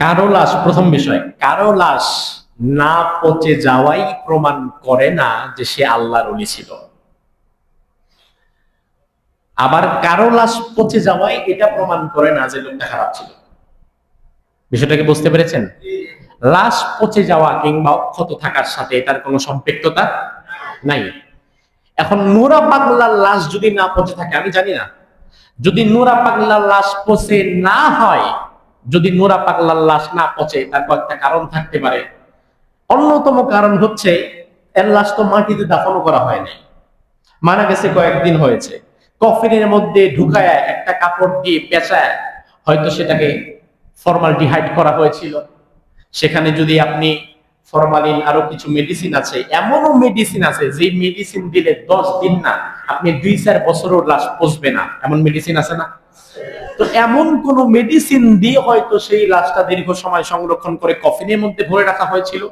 কারও লাশ, প্রথম বিষয়, কারও লাশ না পচে যাওয়াই প্রমাণ করে না যে সে আল্লাহর অলি ছিল। আবার কারও লাশ পচে যাওয়াই এটা প্রমাণ করে না যে লোকটা খারাপ ছিল। বিষয়টাকে বুঝতে পেরেছেন? লাশ পচে যাওয়া কিংবা অক্ষত থাকার সাথে এটার কোনো সম্পৃক্ততা নাই। এখন নোরা পাগলার লাশ যদি না পচে থাকে, আমি জানি না। যদি নোরা পাগলার লাশ পচে না হয় যদি নোরা পাগলার লাশ না পচে, তার কয়েকটা কারণ থাকতে পারে। অন্যতম কারণ হচ্ছে, এর লাশ তো মাটিতে দাফনও করা হয়নি মারা গেছে কয়েকদিন হয়েছে। কফিনের মধ্যে ঢুকায় একটা কাপড় দিয়ে পেঁচায়, হয়তো সেটাকে ফর্মালডিহাইড করা হয়েছিল। সেখানে যদি আপনি ফরমালিন আরও কিছু মেডিসিন আছে, এমনও মেডিসিন আছে যে মেডিসিন দিলে দশ দিন না, আপনি দুই চার বছরও লাশ পচবে না। এমন মেডিসিন আছে না? তো এমন কোন মেডিসিন দিয়ে হয়তো সেই লাশটা দীর্ঘ সময় সংরক্ষণ করে কফিনের মধ্যে ভরে রাখা হয়েছিল।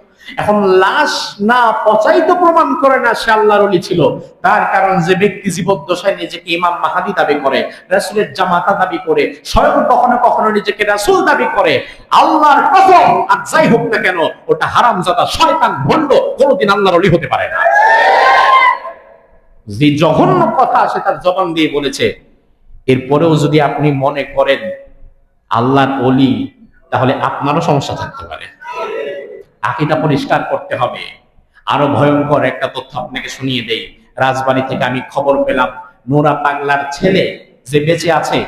এখন লাশ না পচাই তো প্রমাণ করে না সে আল্লাহর অলি ছিল। তার কারণ যে ব্যক্তি জীবদ্দশায় নিজেকে ইমাম মাহাদি দাবি করে, রাসূলের জামাতা দাবি করে, স্বয়ং কখনো কখনো নিজেকে রাসূল দাবি করে, আল্লাহর কসম, আর যাই হোক না কেন, ওটা হারামজাদা শয়তান ভণ্ড, কোনোদিন আল্লাহর অলি হতে পারে না। যে জঘন্য কথা সে তার জবান দিয়ে বলেছে এরপরেও যদি আপনি মনে করেন আল্লাহর অলি তাহলে আপনারও সমস্যা থাকতে পারে। আকিদা পরিষ্কার করতে হবে। আরও ভয়ঙ্কর একটা তথ্য আপনাকে শুনিয়ে দেই। রাজবাড়ি থেকে আমি খবর পেলাম, নোরা পাগলার ছেলে যে বেঁচে আছে,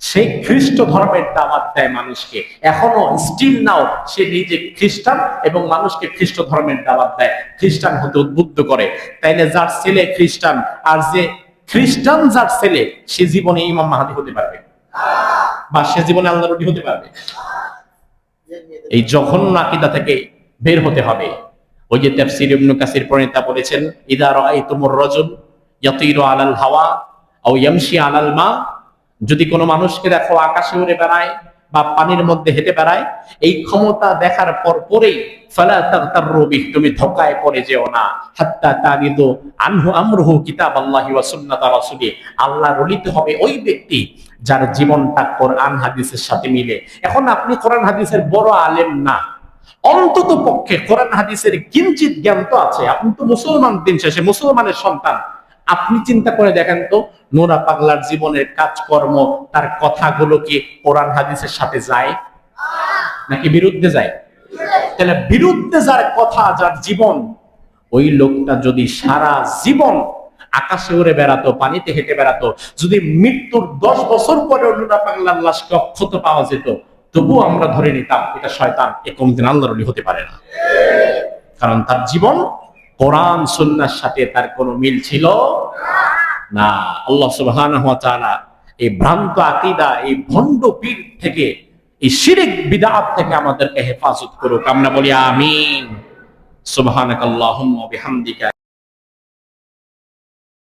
সে খ্রিস্ট ধর্মের দাওয়াত দেয় মানুষকে। এখনও স্টিল নাও সে নিজে খ্রিস্টান এবং মানুষকে খ্রিস্ট ধর্মের দাওয়াত দেয়। খ্রিস্টান হতে উদ্বুদ্ধ করে। তাইলে যার ছেলে খ্রিস্টান আর যে খ্রিস্টান যার ছেলে, সে জীবনে ইমাম মাহাদি হতে পারবে। বা সে জীবনে আল্লাহ রবি হতে পারবে। এই যখন নাকিদা থেকে বের হতে হবে। ওই যে তেফসির ইবনু কাসির প্রণেতা বলেছেন, ইদা রাআইতুমুর রাজুল ইয়াতিরু আলাল হাওয়া ও ইয়ামশি আলাল মা যদি কোনো মানুষকে দেখো আকাশে উড়ে বেড়ায় বা পানির মধ্যে হেঁটে বেড়ায়, এই ক্ষমতা দেখার পর পরেই ওলিতে হবে ওই ব্যক্তি যার জীবনটা হাদিসের সাথে মিলে। এখন আপনি কোরআন হাদিসের বড় আলেম অন্তত পক্ষে কোরআন হাদিসের কিঞ্চিত জ্ঞান তো আছে। আপনি তো মুসলমান দিন শেষে, মুসলমানের সন্তান। আপনি চিন্তা করে দেখেন তো, নোরা পাগলার জীবনের কাজকর্ম, তার কথাগুলো কি কোরআন হাদিসের সাথে যায়? নাকি বিরুদ্ধে যায়? তাহলে বিরুদ্ধে যার কথা, যার জীবন, ওই লোকটা যদি সারা জীবন আকাশে উড়ে বেড়াতো, পানিতে হেঁটে বেড়াতো, যদি মৃত্যুর দশ বছর পরে নোরা পাগলার লাশকে অক্ষত পাওয়া যেত, তবুও আমরা ধরে নিতাম, এটা শয়তান, এ কোনদিন আল্লাহর হতে পারে না। কারণ তার জীবন কোরআন, সুন্নার সাথে তার কোনো মিল ছিল না। আল্লাহ সুবাহ এই ভ্রান্ত আকিদা, এই ভণ্ড পীর থেকে, এই শিরিক বিদআত থেকে আমাদেরকে হেফাজত করুক। আমরা বলি আমিন। বিহামদিকা।